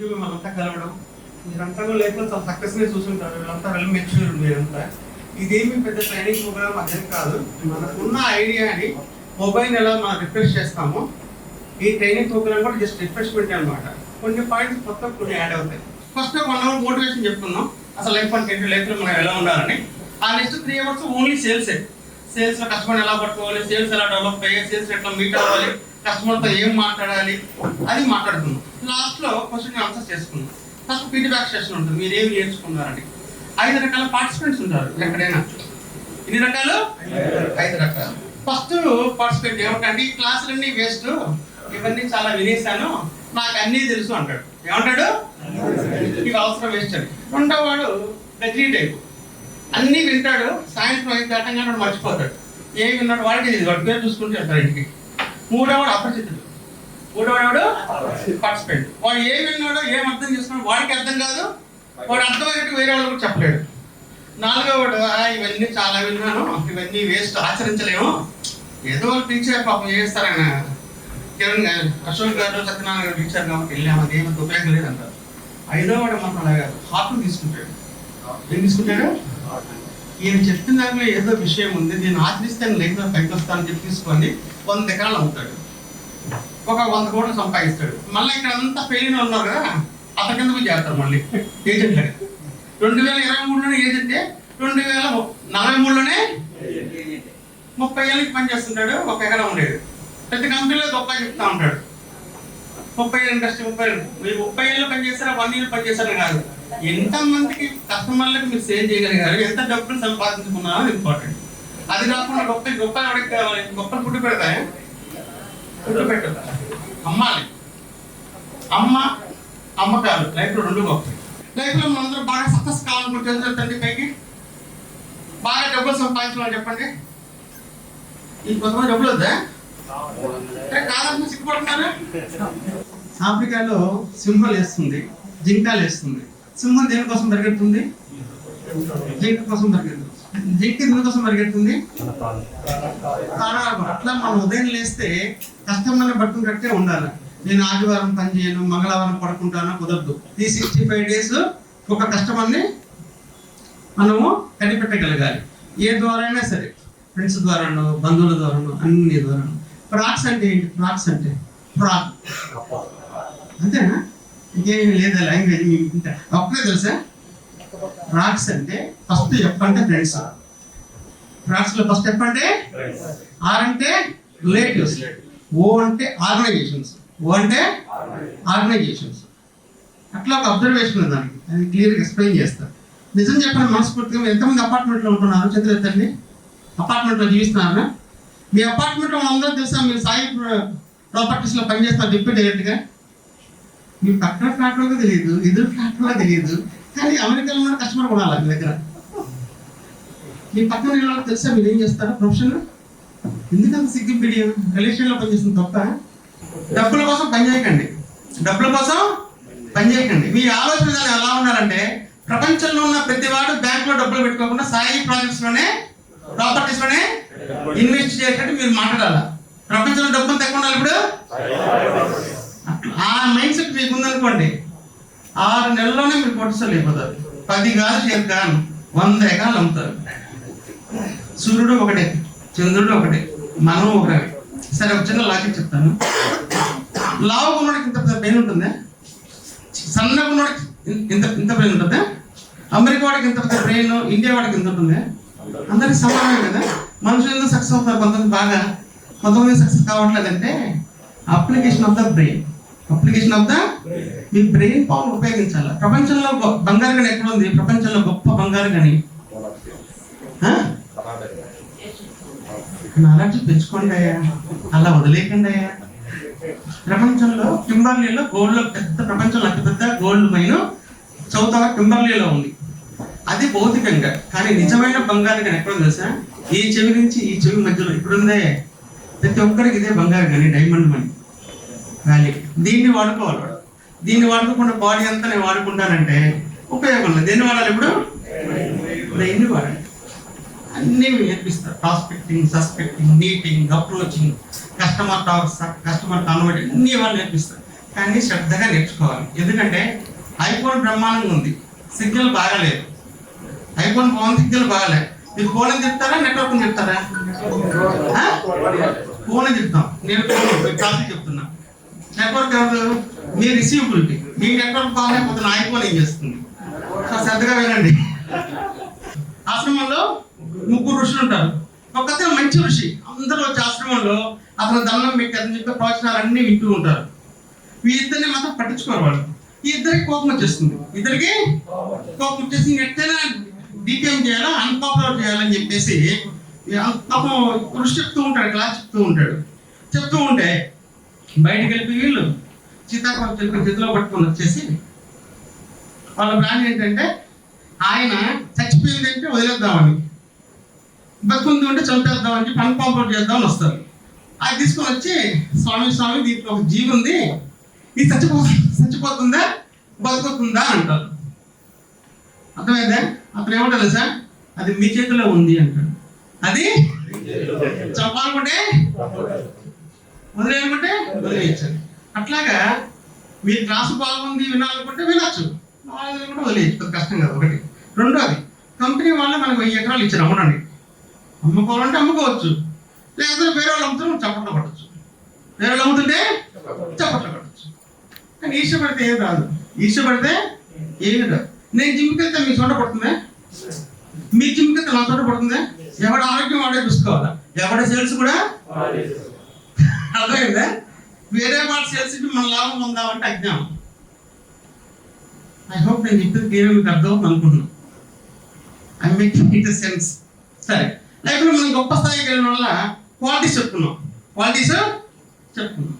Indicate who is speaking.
Speaker 1: Thank మనంతా కలవడం మీరంతా లేకపోతే చాలా సక్సెస్గా చూసుంటారు వీళ్ళంతా వెళ్ళి మెచ్యూర్ మీరంతా ఇదేమి పెద్ద ట్రైనింగ్ ప్రోగ్రామ్ అదేం కాదు. మనకున్న ఐడియాని మొబైల్ ఎలా మనం రిఫ్రెష్ చేస్తామో ఈ ట్రైనింగ్ ప్రోగ్రామ్ కూడా జస్ట్ రిఫ్రెష్మెంట్ అనమాట కొన్ని పాయింట్స్ కొత్త కొన్ని యాడ్ అవుతాయి. ఫస్ట్ వన్ అవర్ మోటివేషన్ చెప్తున్నాం. అసలు లైఫ్ అంటే ఏంటి? లైఫ్లో మనం ఎలా ఉండాలని. ఆ నెక్స్ట్ త్రీ అవర్స్ ఓన్లీ సేల్సే సేల్స్లో కస్టమర్ ఎలా పట్టుకోవాలి? సేల్స్ ఎలా డెవలప్ అయ్యాయి సేల్స్ ఎట్లా మీట్ అవ్వాలి? కస్టమర్తో ఏం మాట్లాడాలి? అది మాట్లాడుకుందాం. లాస్ట్లో క్వశ్చన్ ఆన్సర్ చేసుకుందాం. ఫస్ట్ ఫీడ్బ్యాక్ సెషన్ ఉంటుంది. మీరు ఏమి నేర్చుకున్నారని. ఐదు రకాల పార్టిసిపెంట్స్ ఉంటారు. ఎక్కడైనా? ఎన్ని రకాలు? ఐదు రకాలు. ఫస్ట్ పార్టిసిపెంట్ ఏమంటే ఈ క్లాసులన్నీ వేస్ట్ ఇవన్నీ చాలా వినేశాను. నాకు అన్నీ తెలుసు అంటాడు. ఏమంటాడు? ఇవి అవసరం వేస్ట్ అని. రెండో వాడు గజ్రీ టైపు అన్నీ వింటాడు. సాయంత్రం ఐదు దాటంగా మర్చిపోతాడు. ఏమి విన్నాడు వాడికి వాడి పేరు చూసుకుంటే వెళ్తాడు ఇంటికి. మూడోవాడు అపరిచితుడు. మూడోవాడు పార్టిసిపెంట్ వాడు ఏం విన్నాడో ఏం అర్థం చేసుకున్నాడు వాడికి అర్థం కాదు. వాడు అర్థమైనట్టు వేరే వాళ్ళు కూడా చెప్పలేడు. నాలుగోవాడు "ఆ, ఇవన్నీ చాలా విన్నాను. ఇవన్నీ వేస్ట్. ఆచరించలేము. ఏదో వాళ్ళు పిలిచారు పాపం చేస్తారని. కిరణ్ గారు అశోక్ గారు సత్యనారాయణ గారు పిలిచారు కాబట్టి వెళ్ళాము అది ఏమంత ఉపయోగం లేదంటారు ఐదో వాడు మాత్రం అలాగా హార్ట్ తీసుకుంటాడు. ఏం తీసుకుంటాడు? ఈయన చెప్పిన దాంట్లో ఏదో విషయం ఉంది. నేను ఆచరిస్తే లైఫ్లో పైకి వస్తానని చెప్పి తీసుకొని వంద ఎకరాలు అమ్ముతాడు. ఒక వంద కోట్లు సంపాదిస్తాడు. మళ్ళీ ఇక్కడ అంతా ఫెయిల్ ఉన్నారు కదా అతని కింద పోయి చేస్తారు మళ్ళీ? ఏజెంట్ రెండు వేల ఇరవై మూడులోనే ఏజెంటే రెండు వేల నలభై మూడులోనే ముప్పై ఏళ్ళకి పని చేస్తుంటాడు ఒక ఎకరం ఉండేది. ప్రతి కంపెనీలో గొప్ప చెప్తా ఉంటాడు. ముప్పై ఏళ్ళు ఇండస్ట్రీ ముప్పై ఏళ్ళు. మీరు ముప్పై ఏళ్ళు పనిచేస్తారా వన్ ఇయర్ పనిచేస్తారా కాదు. ఎంత మందికి కస్టమర్లకు మీరు సేల్ చేయగలిగారు ఎంత డబ్బులు సంపాదించుకున్నారో ఇంపార్టెంట్. అది కాకుండా గొప్ప గొప్ప ఎవరికి గొప్పలు గొప్ప ఫుడ్ పెడతాయా? ఫుడ్ అమ్మాలి. అమ్మ అమ్మకాలు లైఫ్ రెండు గొప్ప లైఫ్లో బాగా సక్సెస్ కావాలనుకుంటుంది ఏం పైకి? బాగా డబ్బులు సంపాదించాలని చెప్పండి. ఈ కొంతమంది డబ్బులు వద్దా? కాదని సిగ్గుపడుతున్నారు? ఆఫ్రికాలో సింహం వేస్తుంది జింకాలు వేస్తుంది సింహం దేనికోసం పరిగెడుతుంది? జింక కోసం పరిగెడుతుంది. జింక దేనికోసం పరిగెడుతుంది? అట్లా మనం ఉదయం లేస్తే కస్టమర్ని పట్టుకున్నట్టే ఉండాలి. నేను ఆదివారం పని చేయను మంగళవారం పడుకుంటాను కుదరదు. త్రీ సిక్స్టీ ఫైవ్ డేస్ ఒక కస్టమర్ని మనము కనిపెట్టగలగాలి. ఏ ద్వారైనా సరే ఫ్రెండ్స్ ద్వారానో బంధువుల ద్వారానో అన్ని ద్వారానో. ఫ్రాక్స్ అంటే ఏంటి? ఫ్రాక్స్ అంటే ఫ్రాక్ అంతేనా? ఇంకేమి లేదా లాంగ్వేజ్ ఒక్కడే తెలుసా? ఫ్రాక్స్ అంటే ఫస్ట్ ఎఫ్ అంటే ఫ్రెండ్స్ ఫ్రాక్స్లో ఫస్ట్ ఎఫ్ అంటే ఆర్ అంటే రిలేటివ్స్ ఓ అంటే ఆర్గనైజేషన్స్ ఓ అంటే ఆర్గనైజేషన్స్. అట్లా ఒక అబ్జర్వేషన్ ఉంది దానికి. అది క్లియర్గా ఎక్స్ప్లెయిన్ చేస్తారు నిజం చెప్పండి మనస్ఫూర్తిగా ఎంతమంది అపార్ట్మెంట్లో ఉంటున్నారు చంద్రెత్తండి అపార్ట్మెంట్లో జీవిస్తున్నారా? మీ అపార్ట్మెంట్లో అందరూ తెలుసా మీరు సాయి ప్రాపర్టీస్లో పనిచేస్తారు డిప్యూటీ డైరెక్ట్గా మీ పక్కన ఫ్లాట్ కూడా తెలియదు ఎదురు ఫ్లాట్లో తెలియదు. కానీ అమెరికాలో ఉన్న కస్టమర్ కొనాలి మీ దగ్గర? మీ పక్కన వాళ్ళకి తెలుసా మీరు ఏం చేస్తారా? ప్రొఫెషన్ ఎందుకంత సిగ్గు మీడియం రిలేషన్లో పనిచేస్తుంది తప్ప? డబ్బుల కోసం పనిచేయకండి డబ్బుల కోసం పనిచేయకండి మీ ఆలోచన విధానం ఎలా ఉండాలంటే ప్రపంచంలో ఉన్న ప్రతి వాడు బ్యాంక్లో డబ్బులు పెట్టుకోకుండా సాయి ప్రాజెక్ట్స్లోనే ప్రాపర్టీస్లోనే ఇన్వెస్ట్ చేసేటట్టు మీరు మాట్లాడాలి? ప్రపంచంలో డబ్బులు తక్కువ ఉండాలి ఇప్పుడు? ఆ మైండ్ సెట్ మీకు ఉందనుకోండి ఆరు నెలల్లోనే మీరు కోటీశ్వరులు అయిపోతారు. పది కాదు చేరు కాను వంద ఎకరాలు అమ్ముతారు. సూర్యుడు ఒకటే. చంద్రుడు ఒకటే మనం ఒకటే. సరే ఒక చిన్న లాజిక్ చెప్తాను. లావు ఉన్నవాడికి ఇంత పెద్ద పెయిన్ ఉంటుందా? సన్నగా ఉన్నవాడికి ఇంత ఇంత పెయిన్ ఉంటుందా? అమెరికా వాడికి ఇంత పెద్ద బ్రెయిన్ ఇండియా వాడికి ఇంత ఉంటుంది? అందరికి సమానమే కదా? మనుషులు ఎందుకు సక్సెస్ అవుతారు? కొంతమంది బాగా కొంతమంది success కావట్లేదంటే application of the brain application of the me brain power ఉపయోగించాలి? ప్రపంచంలో బంగారు గని ఎక్కడ ఉంది? ప్రపంచంలో గొప్ప బంగారు గని. ఆ? తెచ్చుకోండి అయ్యా. అలా వదిలేకండి అయ్యా. ప్రపంచంలో కింబర్లీలో గోల్డ్లో పెద్ద ప్రపంచంలో అతి పెద్ద గోల్డ్ మైన్ సౌత్ ఆఫ్ కింబర్లీలో ఉంది. అది భౌతికంగా కానీ నిజమైన బంగారు కానీ ఎక్కడ ఉంది తెలుసా? ఈ చెవి నుంచి ఈ చెవి మధ్యలో ఇప్పుడుందే ప్రతి ఒక్కరికి ఇదే బంగారు కానీ డైమండ్ మనీ. వాల్యూ దీన్ని వాడుకోవాలి వాడు. దీన్ని వాడుకోకుండా బాడీ అంతా నేను వాడుకుంటానంటే ఉపయోగం లేదు. దేన్ని వాడాలి ఇప్పుడు? బ్రెయిన్ వాడాలి? అన్నీ నేర్పిస్తారు. Prospecting suspecting meeting approaching customer talks customer converting అన్నీ వాళ్ళు నేర్పిస్తారు. కానీ శ్రద్ధగా నేర్చుకోవాలి. ఎందుకంటే ఐఫోన్ బ్రహ్మాండంగా ఉంది. సిగ్నల్ బాగాలేదు. ఐఫోన్ ఫోన్ సిగ్నల్ బాగాలేదు. మీరు ఫోన్ అని చెప్తారా? నెట్వర్క్ అని చెప్తారా? ఫోన్ అని చెప్తాం. నేను ఫోన్ చెప్తున్నా. నెట్వర్క్ ఎవరు మీ రిసీవబిలిటీ మీ నెట్వర్క్ బాగాలేకపోతే నా ఐఫోన్ ఏం చేస్తుంది? సో శ్రద్ధగా వినండి. ఆశ్రమంలో ముగ్గురు ఋషులు ఉంటారు. ఒకతను మంచి ఋషి. అందరూ ఆశ్రమంలో అతను దండం పెట్టి అతను చెప్పే ప్రవచనాలు వింటూ ఉంటారు. వీరిద్దరిని ఇద్దరిని మాత్రం పట్టించుకోరు వాళ్ళు. ఈ ఇద్దరికి కోపం వచ్చేస్తుంది. ఇద్దరికి కోపం వచ్చేసి ఎట్టైనా డీకేం చేయాలా అన్పాపులర్ చేయాలని చెప్పేసి పాపం ఋషి చెప్తూ ఉంటాడు క్లాస్ చెప్తూ ఉంటాడు. చెప్తూ ఉంటే బయటకు వెళ్ళి వీళ్ళు సీతాకోట చిలుక చేతిలో పట్టుకొని వచ్చేసి వాళ్ళ ప్లాన్ ఏంటంటే ఆయన చచ్చిపోయిందంటే వదిలేద్దామని. బతుకుంది ఉంటే చంపేద్దామని చెప్పి అన్పాపులర్ చేద్దామని వస్తారు. అది తీసుకొని వచ్చి స్వామి స్వామి దీంట్లో ఒక జీవి ఉంది. ఇది చచ్చిపో చచ్చిపోతుందా? బతుకుతుందా? అంటారు. అర్థమైందా? అతను ఏమంటారు సార్ అది మీ చేతిలో ఉంది అంటాడు. అది చంపాలనుకుంటే వదిలేయనుకుంటే వదిలేయచ్చండి అట్లాగా మీరు క్లాసు బాగుంది వినాలనుకుంటే వినొచ్చు. కూడా వదిలేయచ్చు. కష్టం కదా ఒకటి. రెండోది కంపెనీ వాళ్ళు మనకు వెయ్యి ఎకరాలు ఇచ్చారు. అవునండి. అమ్ముకోవాలంటే అమ్ముకోవచ్చు. లేదా వేరే వాళ్ళు అమ్ముతుంటే చప్పట్లు కొట్టచ్చు. వేరే వాళ్ళు అమ్ముతుంటే చప్పట్లు పడవచ్చు కానీ ఈర్ష్యపడితే ఏం రాదు. ఈర్ష్యపడితే ఏమి రాదు. నేను జిమ్కి వెళ్తే మీ చోట పడుతుందా? మీ జిమ్కి వెళ్తే నా చోట పడుతుందా? ఎవడ ఆరోగ్యం వాడే చూసుకోవాలా? ఎవడ సేల్స్ కూడా? అర్థమైందా? వేరే వాడు సేల్స్ మన లాభం పొందామంటే అజ్ఞానం. ఐ హోప్ నేను చెప్పింది క్లియర్ మీకు అర్థం అనుకుంటున్నాను ఐ మేక్ ఇట్ సెన్స్ సరే. లైఫ్లో మనం గొప్ప స్థాయికి వెళ్ళిన వల్ల క్వాలిటీస్ చెప్పుకున్నాం. క్వాలిటీస్ చెప్పుకున్నాం.